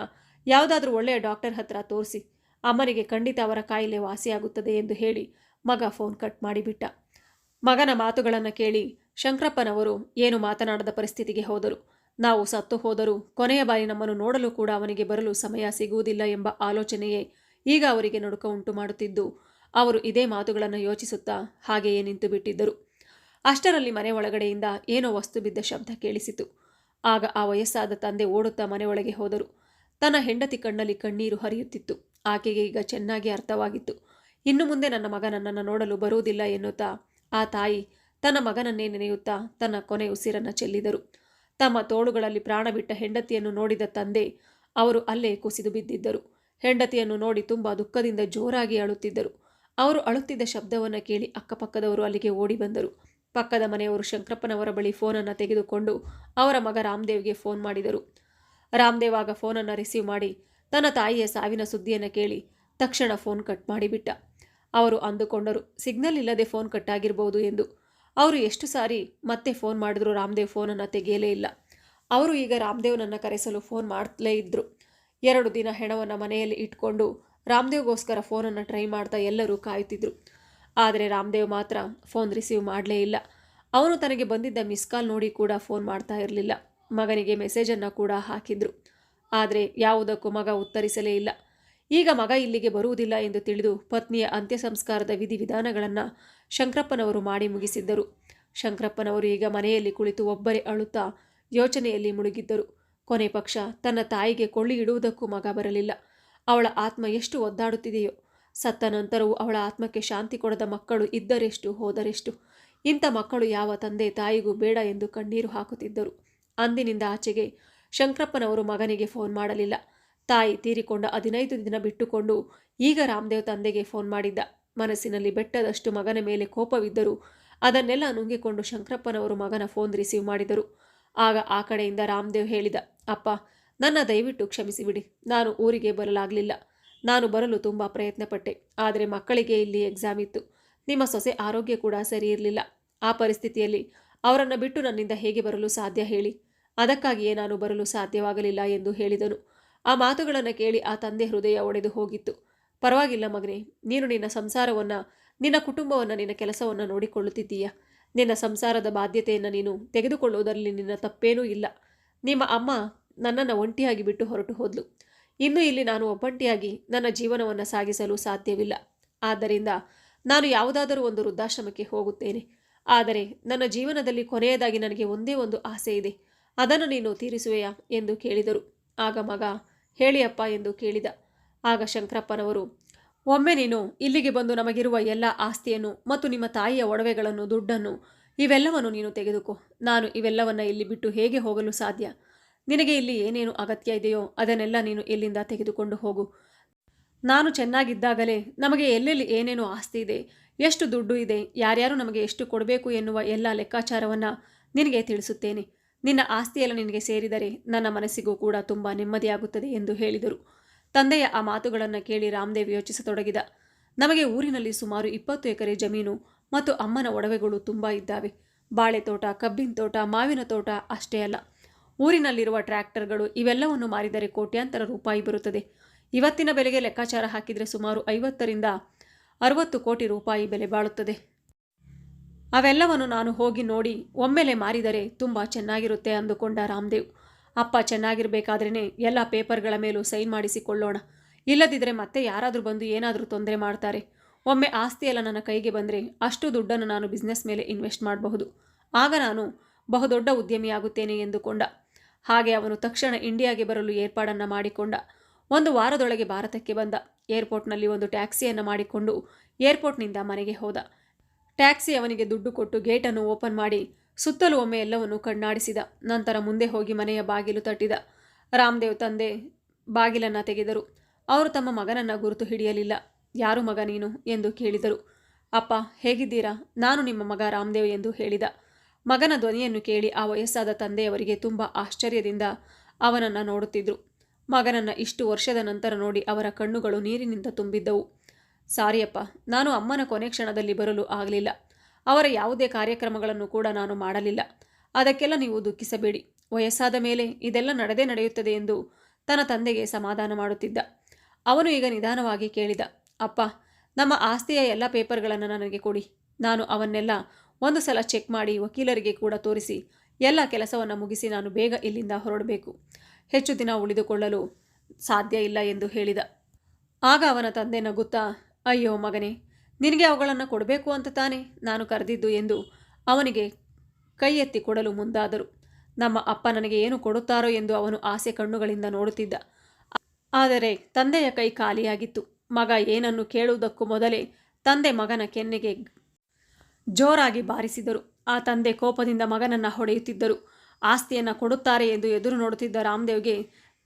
ಯಾವುದಾದ್ರೂ ಒಳ್ಳೆಯ ಡಾಕ್ಟರ್ ಹತ್ರ ತೋರಿಸಿ. ಅಮ್ಮನಿಗೆ ಖಂಡಿತ ಅವರ ಕಾಯಿಲೆ ವಾಸಿಯಾಗುತ್ತದೆ ಎಂದು ಹೇಳಿ ಮಗ ಫೋನ್ ಕಟ್ ಮಾಡಿಬಿಟ್ಟ. ಮಗನ ಮಾತುಗಳನ್ನು ಕೇಳಿ ಶಂಕರಪ್ಪನವರು ಏನು ಮಾತನಾಡದ ಪರಿಸ್ಥಿತಿಗೆ ಹೋದರು. ನಾವು ಸತ್ತು ಹೋದರೂ ಕೊನೆಯ ಬಾರಿ ನಮ್ಮನ್ನು ನೋಡಲು ಕೂಡ ಅವನಿಗೆ ಬರಲು ಸಮಯ ಸಿಗುವುದಿಲ್ಲ ಎಂಬ ಆಲೋಚನೆಯೇ ಈಗ ಅವರಿಗೆ ನಡುಕ ಉಂಟು ಮಾಡುತ್ತಿದ್ದು, ಅವರು ಇದೇ ಮಾತುಗಳನ್ನು ಯೋಚಿಸುತ್ತಾ ಹಾಗೆಯೇ ನಿಂತು ಬಿಟ್ಟಿದ್ದರು ಅಷ್ಟರಲ್ಲಿ ಮನೆ ಒಳಗಡೆಯಿಂದ ಏನೋ ವಸ್ತು ಬಿದ್ದ ಶಬ್ದ ಕೇಳಿಸಿತು. ಆಗ ಆ ವಯಸ್ಸಾದ ತಂದೆ ಓಡುತ್ತಾ ಮನೆಯೊಳಗೆ ಹೋದರು. ತನ್ನ ಹೆಂಡತಿ ಕಣ್ಣಲ್ಲಿ ಕಣ್ಣೀರು ಹರಿಯುತ್ತಿತ್ತು. ಆಕೆಗೆ ಈಗ ಚೆನ್ನಾಗಿ ಅರ್ಥವಾಗಿತ್ತು. ಇನ್ನು ಮುಂದೆ ನನ್ನ ಮಗ ನನ್ನನ್ನು ನೋಡಲು ಬರುವುದಿಲ್ಲ ಎನ್ನುತ್ತಾ ಆ ತಾಯಿ ತನ್ನ ಮಗನನ್ನೇ ನೆನೆಯುತ್ತಾ ತನ್ನ ಕೊನೆ ಉಸಿರನ್ನು ಚೆಲ್ಲಿದರು. ತಮ್ಮ ತೋಳುಗಳಲ್ಲಿ ಪ್ರಾಣ ಬಿಟ್ಟ ಹೆಂಡತಿಯನ್ನು ನೋಡಿದ ತಂದೆ ಅವರು ಅಲ್ಲೇ ಕುಸಿದು ಬಿದ್ದಿದ್ದರು. ಹೆಂಡತಿಯನ್ನು ನೋಡಿ ತುಂಬ ದುಃಖದಿಂದ ಜೋರಾಗಿ ಅಳುತ್ತಿದ್ದರು. ಅವರು ಅಳುತ್ತಿದ್ದ ಶಬ್ದವನ್ನು ಕೇಳಿ ಅಕ್ಕಪಕ್ಕದವರು ಅಲ್ಲಿಗೆ ಓಡಿ ಬಂದರು. ಪಕ್ಕದ ಮನೆಯವರು ಶಂಕರಪ್ಪನವರ ಬಳಿ ಫೋನನ್ನು ತೆಗೆದುಕೊಂಡು ಅವರ ಮಗ ರಾಮದೇವ್ಗೆ ಫೋನ್ ಮಾಡಿದರು. ರಾಮದೇವ್ ಆಗ ಫೋನನ್ನು ರಿಸೀವ್ ಮಾಡಿ ತನ್ನ ತಾಯಿಯ ಸಾವಿನ ಸುದ್ದಿಯನ್ನು ಕೇಳಿ ತಕ್ಷಣ ಫೋನ್ ಕಟ್ ಮಾಡಿಬಿಟ್ಟ. ಅವರು ಅಂದುಕೊಂಡರು, ಸಿಗ್ನಲ್ ಇಲ್ಲದೆ ಫೋನ್ ಕಟ್ ಆಗಿರಬಹುದು ಎಂದು. ಅವರು, ಎಷ್ಟು ಸಾರಿ ಮತ್ತೆ ಫೋನ್ ಮಾಡಿದ್ರು, ರಾಮದೇವ್ ಫೋನನ್ನು ತೆಗೆಯಲೇ ಇಲ್ಲ. ಅವರು ಈಗ ರಾಮದೇವ್ನನ್ನು ಕರೆಸಲು ಫೋನ್ ಮಾಡ್ತಲೇ ಇದ್ದರು ಎರಡು ದಿನ ಹೆಣವನ್ನು ಮನೆಯಲ್ಲಿ ಇಟ್ಕೊಂಡು ರಾಮದೇವ್ಗೋಸ್ಕರ ಫೋನನ್ನು ಟ್ರೈ ಮಾಡ್ತಾ ಎಲ್ಲರೂ ಕಾಯುತ್ತಿದ್ರು. ಆದರೆ ರಾಮದೇವ್ ಮಾತ್ರ ಫೋನ್ ರಿಸೀವ್ ಮಾಡಲೇ ಇಲ್ಲ. ಅವನು ತನಗೆ ಬಂದಿದ್ದ ಮಿಸ್ ಕಾಲ್ ನೋಡಿ ಕೂಡ ಫೋನ್ ಮಾಡ್ತಾ ಇರಲಿಲ್ಲ. ಮಗನಿಗೆ ಮೆಸೇಜನ್ನು ಕೂಡ ಹಾಕಿದ್ರು. ಆದರೆ ಯಾವುದಕ್ಕೂ ಮಗ ಉತ್ತರಿಸಲೇ ಇಲ್ಲ. ಈಗ ಮಗ ಇಲ್ಲಿಗೆ ಬರುವುದಿಲ್ಲ ಎಂದು ತಿಳಿದು ಪತ್ನಿಯ ಅಂತ್ಯ ಸಂಸ್ಕಾರದ ವಿಧಿವಿಧಾನಗಳನ್ನು ಶಂಕರಪ್ಪನವರು ಮಾಡಿ ಮುಗಿಸಿದ್ದರು. ಶಂಕರಪ್ಪನವರು ಈಗ ಮನೆಯಲ್ಲಿ ಕುಳಿತು ಒಬ್ಬರೇ ಅಳುತ್ತಾ ಯೋಚನೆಯಲ್ಲಿ ಮುಳುಗಿದ್ದರು. ಕೊನೆ ಪಕ್ಷ ತನ್ನ ತಾಯಿಗೆ ಕೊಳ್ಳಿ ಇಡುವುದಕ್ಕೂ ಮಗ ಬರಲಿಲ್ಲ. ಅವಳ ಆತ್ಮ ಎಷ್ಟು ಒದ್ದಾಡುತ್ತಿದೆಯೋ ಸತ್ತ ನಂತರವೂ ಅವಳ ಆತ್ಮಕ್ಕೆ ಶಾಂತಿ ಕೊಡದ ಮಕ್ಕಳು ಇದ್ದರೆಷ್ಟು, ಹೋದರೆಷ್ಟು. ಇಂಥ ಮಕ್ಕಳು ಯಾವ ತಂದೆ ತಾಯಿಗೂ ಬೇಡ ಎಂದು ಕಣ್ಣೀರು ಹಾಕುತ್ತಿದ್ದರು. ಅಂದಿನಿಂದ ಆಚೆಗೆ ಶಂಕರಪ್ಪನವರು ಮಗನಿಗೆ ಫೋನ್ ಮಾಡಲಿಲ್ಲ. ತಾಯಿ ತೀರಿಕೊಂಡ ಹದಿನೈದು ದಿನ ಬಿಟ್ಟುಕೊಂಡು ಈಗ ರಾಮದೇವ್ ತಂದೆಗೆ ಫೋನ್ ಮಾಡಿದ್ದ. ಮನಸ್ಸಿನಲ್ಲಿ ಬೆಟ್ಟದಷ್ಟು ಮಗನ ಮೇಲೆ ಕೋಪವಿದ್ದರೂ ಅದನ್ನೆಲ್ಲ ನುಂಗಿಕೊಂಡು ಶಂಕರಪ್ಪನವರು ಮಗನ ಫೋನ್ ರಿಸೀವ್ ಮಾಡಿದರು. ಆಗ ಆ ಕಡೆಯಿಂದ ರಾಮದೇವ್ ಹೇಳಿದ, ಅಪ್ಪ, ನನ್ನ ದಯವಿಟ್ಟು ಕ್ಷಮಿಸಿಬಿಡಿ. ನಾನು ಊರಿಗೆ ಬರಲಾಗಲಿಲ್ಲ. ನಾನು ಬರಲು ತುಂಬ ಪ್ರಯತ್ನಪಟ್ಟೆ. ಆದರೆ ಮಕ್ಕಳಿಗೆ ಇಲ್ಲಿ ಎಕ್ಸಾಮ್ ಇತ್ತು. ನಿಮ್ಮ ಸೊಸೆ ಆರೋಗ್ಯ ಕೂಡ ಸರಿ ಇರಲಿಲ್ಲ. ಆ ಪರಿಸ್ಥಿತಿಯಲ್ಲಿ ಅವರನ್ನು ಬಿಟ್ಟು ನನ್ನಿಂದ ಹೇಗೆ ಬರಲು ಸಾಧ್ಯ ಹೇಳಿ? ಅದಕ್ಕಾಗಿಯೇ ನಾನು ಬರಲು ಸಾಧ್ಯವಾಗಲಿಲ್ಲ ಎಂದು ಹೇಳಿದನು. ಆ ಮಾತುಗಳನ್ನು ಕೇಳಿ ಆ ತಂದೆ ಹೃದಯ ಒಡೆದು ಹೋಗಿತ್ತು. ಪರವಾಗಿಲ್ಲ ಮಗನೇ, ನೀನು ನಿನ್ನ ಸಂಸಾರವನ್ನು, ನಿನ್ನ ಕುಟುಂಬವನ್ನು, ನಿನ್ನ ಕೆಲಸವನ್ನು ನೋಡಿಕೊಳ್ಳುತ್ತಿದ್ದೀಯ? ನಿನ್ನ ಸಂಸಾರದ ಬಾಧ್ಯತೆಯನ್ನು ನೀನು ತೆಗೆದುಕೊಳ್ಳುವುದರಲ್ಲಿ ನಿನ್ನ ತಪ್ಪೇನೂ ಇಲ್ಲ. ನಿಮ್ಮ ಅಮ್ಮ ನನ್ನನ್ನು ಒಂಟಿಯಾಗಿ ಬಿಟ್ಟು ಹೊರಟು ಹೋದ್ಲು. ಇನ್ನು ಇಲ್ಲಿ ನಾನು ಒಬ್ಬಂಟಿಯಾಗಿ ನನ್ನ ಜೀವನವನ್ನು ಸಾಗಿಸಲು ಸಾಧ್ಯವಿಲ್ಲ. ಆದ್ದರಿಂದ ನಾನು ಯಾವುದಾದರೂ ಒಂದು ವೃದ್ಧಾಶ್ರಮಕ್ಕೆ ಹೋಗುತ್ತೇನೆ. ಆದರೆ ನನ್ನ ಜೀವನದಲ್ಲಿ ಕೊನೆಯದಾಗಿ ನನಗೆ ಒಂದೇ ಒಂದು ಆಸೆ ಇದೆ. ಅದನ್ನು ನೀನು ತೀರಿಸುವೆಯಾ ಎಂದು ಕೇಳಿದರು. ಆಗ ಮಗ ಹೇಳಿಯಪ್ಪ ಎಂದು ಕೇಳಿದ. ಆಗ ಶಂಕರಪ್ಪನವರು, ಒಮ್ಮೆ ನೀನು ಇಲ್ಲಿಗೆ ಬಂದು ನಮಗಿರುವ ಎಲ್ಲ ಆಸ್ತಿಯನ್ನು ಮತ್ತು ನಿಮ್ಮ ತಾಯಿಯ ಒಡವೆಗಳನ್ನು, ದುಡ್ಡನ್ನು, ಇವೆಲ್ಲವನ್ನು ನೀನು ತೆಗೆದುಕೋ. ನಾನು ಇವೆಲ್ಲವನ್ನು ಇಲ್ಲಿ ಬಿಟ್ಟು ಹೇಗೆ ಹೋಗಲು ಸಾಧ್ಯ? ನಿನಗೆ ಇಲ್ಲಿ ಏನೇನು ಅಗತ್ಯ ಇದೆಯೋ ಅದನ್ನೆಲ್ಲ ನೀನು ಇಲ್ಲಿಂದ ತೆಗೆದುಕೊಂಡು ಹೋಗು. ನಾನು ಚೆನ್ನಾಗಿದ್ದಾಗಲೇ ನಮಗೆ ಎಲ್ಲೆಲ್ಲಿ ಏನೇನು ಆಸ್ತಿ ಇದೆ, ಎಷ್ಟು ದುಡ್ಡು ಇದೆ, ಯಾರ್ಯಾರು ನಮಗೆ ಎಷ್ಟು ಕೊಡಬೇಕು ಎನ್ನುವ ಎಲ್ಲ ಲೆಕ್ಕಾಚಾರವನ್ನು ನಿನಗೆ ತಿಳಿಸುತ್ತೇನೆ. ನಿನ್ನ ಆಸ್ತಿಯೆಲ್ಲ ನಿನಗೆ ಸೇರಿದರೆ ನನ್ನ ಮನಸ್ಸಿಗೂ ಕೂಡ ತುಂಬ ನೆಮ್ಮದಿಯಾಗುತ್ತದೆ ಎಂದು ಹೇಳಿದರು. ತಂದೆಯ ಆ ಮಾತುಗಳನ್ನು ಕೇಳಿ ರಾಮದೇವ್ ಯೋಚಿಸತೊಡಗಿದ. ನಮಗೆ ಊರಿನಲ್ಲಿ ಸುಮಾರು ಇಪ್ಪತ್ತು ಎಕರೆ ಜಮೀನು ಮತ್ತು ಅಮ್ಮನ ಒಡವೆಗಳು ತುಂಬ ಇದ್ದಾವೆ. ಬಾಳೆ ತೋಟ ಕಬ್ಬಿನ ತೋಟ, ಮಾವಿನ ತೋಟ ಅಷ್ಟೇ ಅಲ್ಲ. ಊರಿನಲ್ಲಿರುವ ಟ್ರ್ಯಾಕ್ಟರ್ಗಳು ಇವೆಲ್ಲವನ್ನು ಮಾರಿದರೆ ಕೋಟ್ಯಾಂತರ ರೂಪಾಯಿ ಬರುತ್ತದೆ. ಇವತ್ತಿನ ಬೆಲೆಗೆ ಲೆಕ್ಕಾಚಾರ ಹಾಕಿದರೆ ಸುಮಾರು ಐವತ್ತರಿಂದ ಅರವತ್ತು ಕೋಟಿ ರೂಪಾಯಿ ಬೆಲೆ ಬಾಳುತ್ತದೆ. ಅವೆಲ್ಲವನ್ನು ನಾನು ಹೋಗಿ ನೋಡಿ ಒಮ್ಮೆಲೆ ಮಾರಿದರೆ ತುಂಬ ಚೆನ್ನಾಗಿರುತ್ತೆ ಅಂದುಕೊಂಡ ರಾಮದೇವ್. ಅಪ್ಪ ಚೆನ್ನಾಗಿರಬೇಕಾದ್ರೇ ಎಲ್ಲ ಪೇಪರ್ಗಳ ಮೇಲೂ ಸೈನ್ ಮಾಡಿಸಿಕೊಳ್ಳೋಣ. ಇಲ್ಲದಿದ್ದರೆ ಮತ್ತೆ ಯಾರಾದರೂ ಬಂದು ಏನಾದರೂ ತೊಂದರೆ ಮಾಡ್ತಾರೆ. ಒಮ್ಮೆ ಆಸ್ತಿಯೆಲ್ಲ ನನ್ನ ಕೈಗೆ ಬಂದರೆ ಅಷ್ಟು ದುಡ್ಡನ್ನು ನಾನು ಬಿಸ್ನೆಸ್ ಮೇಲೆ ಇನ್ವೆಸ್ಟ್ ಮಾಡಬಹುದು. ಆಗ ನಾನು ಬಹುದೊಡ್ಡ ಉದ್ಯಮಿಯಾಗುತ್ತೇನೆ ಎಂದುಕೊಂಡ. ಹಾಗೆ ಅವನು ತಕ್ಷಣ ಇಂಡಿಯಾಗೆ ಬರಲು ಏರ್ಪಾಡನ್ನು ಮಾಡಿಕೊಂಡ. ಒಂದು ವಾರದೊಳಗೆ ಭಾರತಕ್ಕೆ ಬಂದ. ಏರ್ಪೋರ್ಟ್ನಲ್ಲಿ ಒಂದು ಟ್ಯಾಕ್ಸಿಯನ್ನು ಮಾಡಿಕೊಂಡು ಏರ್ಪೋರ್ಟ್ನಿಂದ ಮನೆಗೆ ಹೋದ. ಟ್ಯಾಕ್ಸಿ ಅವನಿಗೆ ದುಡ್ಡು ಕೊಟ್ಟು ಗೇಟನ್ನು ಓಪನ್ ಮಾಡಿ ಸುತ್ತಲೂ ಒಮ್ಮೆ ಎಲ್ಲವನ್ನು ಕಣ್ಣಾಡಿಸಿದ. ನಂತರ ಮುಂದೆ ಹೋಗಿ ಮನೆಯ ಬಾಗಿಲು ತಟ್ಟಿದ. ರಾಮದೇವ್ ತಂದೆ ಬಾಗಿಲನ್ನು ತೆಗೆದರು. ಅವರು ತಮ್ಮ ಮಗನನ್ನು ಗುರುತು ಹಿಡಿಯಲಿಲ್ಲ. ಯಾರು ಮಗ ನೀನು? ಎಂದು ಕೇಳಿದರು. ಅಪ್ಪ, ಹೇಗಿದ್ದೀರಾ? ನಾನು ನಿಮ್ಮ ಮಗ ರಾಮದೇವ್ ಎಂದು ಹೇಳಿದ. ಮಗನ ಧ್ವನಿಯನ್ನು ಕೇಳಿ ಆ ವಯಸ್ಸಾದ ತಂದೆಯವರಿಗೆ ತುಂಬ ಆಶ್ಚರ್ಯದಿಂದ ಅವನನ್ನು ನೋಡುತ್ತಿದ್ದರು ಮಗನನ್ನು ಇಷ್ಟು ವರ್ಷದ ನಂತರ ನೋಡಿ ಅವರ ಕಣ್ಣುಗಳು ನೀರಿನಿಂದ ತುಂಬಿದ್ದವು. ಸಾರಿಯಪ್ಪ, ನಾನು ಅಮ್ಮನ ಕೊನೆ ಕ್ಷಣದಲ್ಲಿ ಬರಲು ಆಗಲಿಲ್ಲ. ಅವರ ಯಾವುದೇ ಕಾರ್ಯಕ್ರಮಗಳನ್ನು ಕೂಡ ನಾನು ಮಾಡಲಿಲ್ಲ. ಅದಕ್ಕೆಲ್ಲ ನೀವು ದುಃಖಿಸಬೇಡಿ. ವಯಸ್ಸಾದ ಮೇಲೆ ಇದೆಲ್ಲ ನಡೆದೇ ನಡೆಯುತ್ತದೆ ಎಂದು ತನ್ನ ತಂದೆಗೆ ಸಮಾಧಾನ ಮಾಡುತ್ತಿದ್ದ. ಅವನು ಈಗ ನಿಧಾನವಾಗಿ ಕೇಳಿದ, ಅಪ್ಪ, ನಮ್ಮ ಆಸ್ತಿಯ ಎಲ್ಲ ಪೇಪರ್ಗಳನ್ನು ನನಗೆ ಕೊಡಿ. ನಾನು ಅವನ್ನೆಲ್ಲ ಒಂದು ಸಲ ಚೆಕ್ ಮಾಡಿ ವಕೀಲರಿಗೆ ಕೂಡ ತೋರಿಸಿ ಎಲ್ಲ ಕೆಲಸವನ್ನು ಮುಗಿಸಿ ನಾನು ಬೇಗ ಇಲ್ಲಿಂದ ಹೊರಡಬೇಕು. ಹೆಚ್ಚು ದಿನ ಉಳಿದುಕೊಳ್ಳಲು ಸಾಧ್ಯ ಇಲ್ಲ ಎಂದು ಹೇಳಿದ. ಆಗ ಅವನ ತಂದೆ ನಗುತ್ತಾ, ಅಯ್ಯೋ ಮಗನೇ, ನಿನಗೆ ಅವುಗಳನ್ನು ಕೊಡಬೇಕು ಅಂತ ತಾನೇ ನಾನು ಕರೆದಿದ್ದು ಎಂದು ಅವನಿಗೆ ಕೈ ಎತ್ತಿ ಕೊಡಲು ಮುಂದಾದರು. ನಮ್ಮ ಅಪ್ಪ ನನಗೆ ಏನು ಕೊಡುತ್ತಾರೋ ಎಂದು ಅವನು ಆಸೆ ಕಣ್ಣುಗಳಿಂದ ನೋಡುತ್ತಿದ್ದ. ಆದರೆ ತಂದೆಯ ಕೈ ಖಾಲಿಯಾಗಿತ್ತು. ಮಗ ಏನನ್ನು ಕೇಳುವುದಕ್ಕೂ ಮೊದಲೇ ತಂದೆ ಮಗನ ಕೆನ್ನೆಗೆ ಜೋರಾಗಿ ಬಾರಿಸಿದರು. ಆ ತಂದೆ ಕೋಪದಿಂದ ಮಗನನ್ನು ಹೊಡೆಯುತ್ತಿದ್ದರು. ಆಸ್ತಿಯನ್ನು ಕೊಡುತ್ತಾರೆ ಎಂದು ಎದುರು ನೋಡುತ್ತಿದ್ದ ರಾಮದೇವ್ಗೆ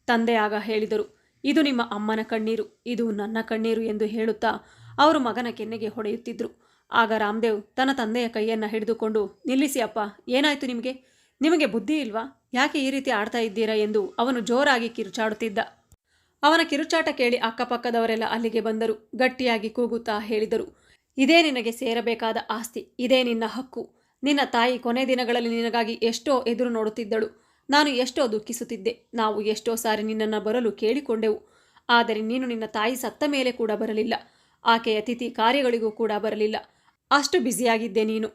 ತಂದೆ ಆಗ ಹೇಳಿದರು, ಇದು ನಿಮ್ಮ ಅಮ್ಮನ ಕಣ್ಣೀರು, ಇದು ನನ್ನ ಕಣ್ಣೀರು ಎಂದು ಹೇಳುತ್ತಾ ಅವರು ಮಗನ ಕೆನ್ನೆಗೆ ಹೊಡೆಯುತ್ತಿದ್ದರು ಆಗ ರಾಮದೇವ್ ತನ್ನ ತಂದೆಯ ಕೈಯನ್ನು ಹಿಡಿದುಕೊಂಡು, ನಿಲ್ಲಿಸಿ ಅಪ್ಪ, ಏನಾಯಿತು ನಿಮಗೆ? ನಿಮಗೆ ಬುದ್ಧಿ ಇಲ್ವಾ? ಯಾಕೆ ಈ ರೀತಿ ಆಡ್ತಾ ಇದ್ದೀರಾ? ಎಂದು ಅವನು ಜೋರಾಗಿ ಕಿರುಚಾಡುತ್ತಿದ್ದ. ಅವನ ಕಿರುಚಾಟ ಕೇಳಿ ಅಕ್ಕಪಕ್ಕದವರೆಲ್ಲ ಅಲ್ಲಿಗೆ ಬಂದರು, ಗಟ್ಟಿಯಾಗಿ ಕೂಗುತ್ತಾ ಹೇಳಿದರು ಇದೇ ನಿನಗೆ ಸೇರಬೇಕಾದ ಆಸ್ತಿ, ಇದೇ ನಿನ್ನ ಹಕ್ಕು. ನಿನ್ನ ತಾಯಿ ಕೊನೆ ದಿನಗಳಲ್ಲಿ ನಿನಗಾಗಿ ಎಷ್ಟೋ ಎದುರು ನೋಡುತ್ತಿದ್ದಳು. ನಾನು ಎಷ್ಟೋ ದುಃಖಿಸುತ್ತಿದ್ದೆ. ನಾವು ಎಷ್ಟೋ ಸಾರಿ ನಿನ್ನನ್ನು ಬರಲು ಕೇಳಿಕೊಂಡೆವು. ಆದರೆ ನೀನು ನಿನ್ನ ತಾಯಿ ಸತ್ತ ಮೇಲೆ ಕೂಡ ಬರಲಿಲ್ಲ. ಆಕೆಯ ತಿಥಿ ಕಾರ್ಯಗಳಿಗೂ ಕೂಡ ಬರಲಿಲ್ಲ. ಅಷ್ಟು ಬ್ಯುಸಿಯಾಗಿದ್ದೆ ನೀನು.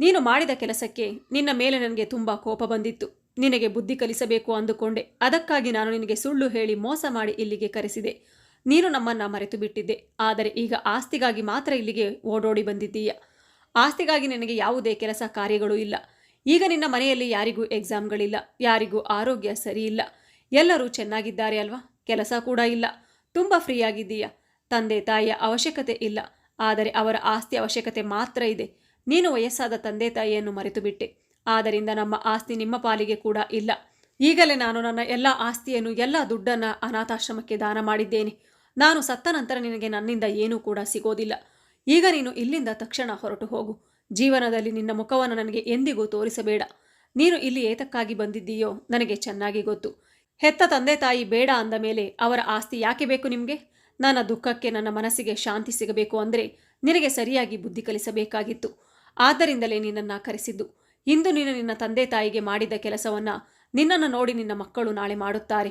ನೀನು ಮಾಡಿದ ಕೆಲಸಕ್ಕೆ ನಿನ್ನ ಮೇಲೆ ನನಗೆ ತುಂಬ ಕೋಪ ಬಂದಿತ್ತು. ನಿನಗೆ ಬುದ್ಧಿ ಕಲಿಸಬೇಕು ಅಂದುಕೊಂಡೆ. ಅದಕ್ಕಾಗಿ ನಾನು ನಿನಗೆ ಸುಳ್ಳು ಹೇಳಿ ಮೋಸ ಮಾಡಿ ಇಲ್ಲಿಗೆ ಕರೆಸಿದೆ. ನೀನು ನಮ್ಮನ್ನ ಮರೆತು ಬಿಟ್ಟಿದ್ದೆ ಆದರೆ ಈಗ ಆಸ್ತಿಗಾಗಿ ಮಾತ್ರ ಇಲ್ಲಿಗೆ ಓಡೋಡಿ ಬಂದಿದ್ದೀಯ. ಆಸ್ತಿಗಾಗಿ ನಿನಗೆ ಯಾವುದೇ ಕೆಲಸ ಕಾರ್ಯಗಳು ಇಲ್ಲ. ಈಗ ನಿನ್ನ ಮನೆಯಲ್ಲಿ ಯಾರಿಗೂ ಎಕ್ಸಾಮ್ಗಳಿಲ್ಲ. ಯಾರಿಗೂ ಆರೋಗ್ಯ ಸರಿ ಇಲ್ಲ ಎಲ್ಲರೂ ಚೆನ್ನಾಗಿದ್ದಾರೆ ಅಲ್ವಾ? ಕೆಲಸ ಕೂಡ ಇಲ್ಲ. ತುಂಬ ಫ್ರೀಯಾಗಿದ್ದೀಯ. ತಂದೆ ತಾಯಿಯ ಅವಶ್ಯಕತೆ ಇಲ್ಲ. ಆದರೆ ಅವರ ಆಸ್ತಿ ಅವಶ್ಯಕತೆ ಮಾತ್ರ ಇದೆ. ನೀನು ವಯಸ್ಸಾದ ತಂದೆ ತಾಯಿಯನ್ನು ಮರೆತು ಬಿಟ್ಟೆ ಆದ್ದರಿಂದ ನಮ್ಮ ಆಸ್ತಿ ನಿಮ್ಮ ಪಾಲಿಗೆ ಕೂಡ ಇಲ್ಲ. ಈಗಲೇ ನಾನು ನನ್ನ ಎಲ್ಲ ಆಸ್ತಿಯನ್ನು, ಎಲ್ಲ ದುಡ್ಡನ್ನು ಅನಾಥಾಶ್ರಮಕ್ಕೆ ದಾನ ಮಾಡಿದ್ದೇನೆ. ನಾನು ಸತ್ತ ನಂತರ ನಿನಗೆ ನನ್ನಿಂದ ಏನೂ ಕೂಡ ಸಿಗೋದಿಲ್ಲ. ಈಗ ನೀನು ಇಲ್ಲಿಂದ ತಕ್ಷಣ ಹೊರಟು ಹೋಗು. ಜೀವನದಲ್ಲಿ ನಿನ್ನ ಮುಖವನ್ನು ನನಗೆ ಎಂದಿಗೂ ತೋರಿಸಬೇಡ. ನೀನು ಇಲ್ಲಿ ಏತಕ್ಕಾಗಿ ಬಂದಿದ್ದೀಯೋ ನನಗೆ ಚೆನ್ನಾಗಿ ಗೊತ್ತು. ಹೆತ್ತ ತಂದೆ ತಾಯಿ ಬೇಡ ಅಂದ ಮೇಲೆ ಅವರ ಆಸ್ತಿ ಯಾಕೆ ಬೇಕು ನಿಮಗೆ? ನನ್ನ ದುಃಖಕ್ಕೆ ನನ್ನ ಮನಸ್ಸಿಗೆ ಶಾಂತಿ ಸಿಗಬೇಕು ಅಂದರೆ ನಿನಗೆ ಸರಿಯಾಗಿ ಬುದ್ಧಿ ಕಲಿಸಬೇಕಾಗಿತ್ತು. ಆದ್ದರಿಂದಲೇ ನಿನ್ನನ್ನು ಕರೆಸಿದ್ದು. ಇಂದು ನೀನು ನಿನ್ನ ತಂದೆ ತಾಯಿಗೆ ಮಾಡಿದ ಕೆಲಸವನ್ನು ನಿನ್ನನ್ನು ನೋಡಿ ನಿನ್ನ ಮಕ್ಕಳು ನಾಳೆ ಮಾಡುತ್ತಾರೆ.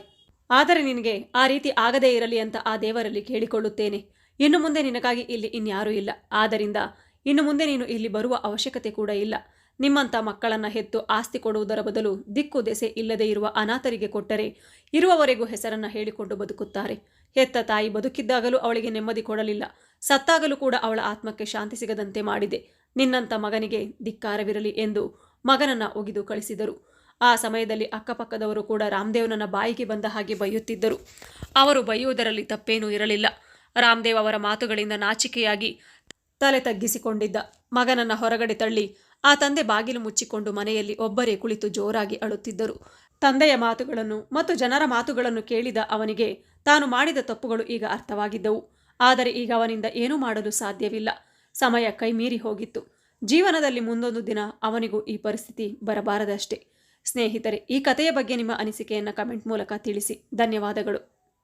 ಆದರೆ ನಿನಗೆ ಆ ರೀತಿ ಆಗದೇ ಇರಲಿ ಅಂತ ಆ ದೇವರಲ್ಲಿ ಕೇಳಿಕೊಳ್ಳುತ್ತೇನೆ. ಇನ್ನು ಮುಂದೆ ನಿನಗಾಗಿ ಇಲ್ಲಿ ಇನ್ಯಾರೂ ಇಲ್ಲ. ಆದ್ದರಿಂದ ಇನ್ನು ಮುಂದೆ ನೀನು ಇಲ್ಲಿ ಬರುವ ಅವಶ್ಯಕತೆ ಕೂಡ ಇಲ್ಲ. ನಿಮ್ಮಂಥ ಮಕ್ಕಳನ್ನ ಹೆತ್ತು ಆಸ್ತಿ ಕೊಡುವುದರ ಬದಲು ದಿಕ್ಕು ದೆಸೆ ಇಲ್ಲದೆ ಇರುವ ಅನಾಥರಿಗೆ ಕೊಟ್ಟರೆ ಇರುವವರೆಗೂ ಹೆಸರನ್ನು ಹೇಳಿಕೊಂಡು ಬದುಕುತ್ತಾರೆ. ಹೆತ್ತ ತಾಯಿ ಬದುಕಿದ್ದಾಗಲೂ ಅವಳಿಗೆ ನೆಮ್ಮದಿ ಕೊಡಲಿಲ್ಲ. ಸತ್ತಾಗಲೂ ಕೂಡ ಅವಳ ಆತ್ಮಕ್ಕೆ ಶಾಂತಿ ಸಿಗದಂತೆ ಮಾಡಿದೆ. ನಿನ್ನಂಥ ಮಗನಿಗೆ ಧಿಕ್ಕಾರವಿರಲಿ ಎಂದು ಮಗನನ್ನು ಒಗಿದು ಕಳಿಸಿದರು. ಆ ಸಮಯದಲ್ಲಿ ಅಕ್ಕಪಕ್ಕದವರು ಕೂಡ ರಾಮದೇವನನ್ನ ಬಾಯಿಗೆ ಬಂದ ಹಾಗೆ ಬೈಯುತ್ತಿದ್ದರು. ಅವರು ಬೈಯುವುದರಲ್ಲಿ ತಪ್ಪೇನೂ ಇರಲಿಲ್ಲ. ರಾಮದೇವ್ ಅವರ ಮಾತುಗಳಿಂದ ನಾಚಿಕೆಯಾಗಿ ತಲೆ ತಗ್ಗಿಸಿಕೊಂಡಿದ್ದ. ಮಗನನ್ನ ಹೊರಗಡೆ ತಳ್ಳಿ, ಆ ತಂದೆ ಬಾಗಿಲು ಮುಚ್ಚಿಕೊಂಡು ಮನೆಯಲ್ಲಿ ಒಬ್ಬರೇ ಕುಳಿತು ಜೋರಾಗಿ ಅಳುತ್ತಿದ್ದರು. ತಂದೆಯ ಮಾತುಗಳನ್ನು ಮತ್ತು ಜನರ ಮಾತುಗಳನ್ನು ಕೇಳಿದ ಅವನಿಗೆ ತಾನು ಮಾಡಿದ ತಪ್ಪುಗಳು ಈಗ ಅರ್ಥವಾಗಿದ್ದವು. ಆದರೆ ಈಗ ಅವನಿಂದ ಏನೂ ಮಾಡಲು ಸಾಧ್ಯವಿಲ್ಲ. ಸಮಯ ಕೈಮೀರಿ ಹೋಗಿತ್ತು. ಜೀವನದಲ್ಲಿ ಮುಂದೊಂದು ದಿನ ಅವನಿಗೂ ಈ ಪರಿಸ್ಥಿತಿ ಬರಬಾರದಷ್ಟೇ. ಸ್ನೇಹಿತರೆ ಈ ಕಥೆಯ ಬಗ್ಗೆ ನಿಮ್ಮ ಅನಿಸಿಕೆಯನ್ನು ಕಮೆಂಟ್ ಮೂಲಕ ತಿಳಿಸಿ. ಧನ್ಯವಾದಗಳು.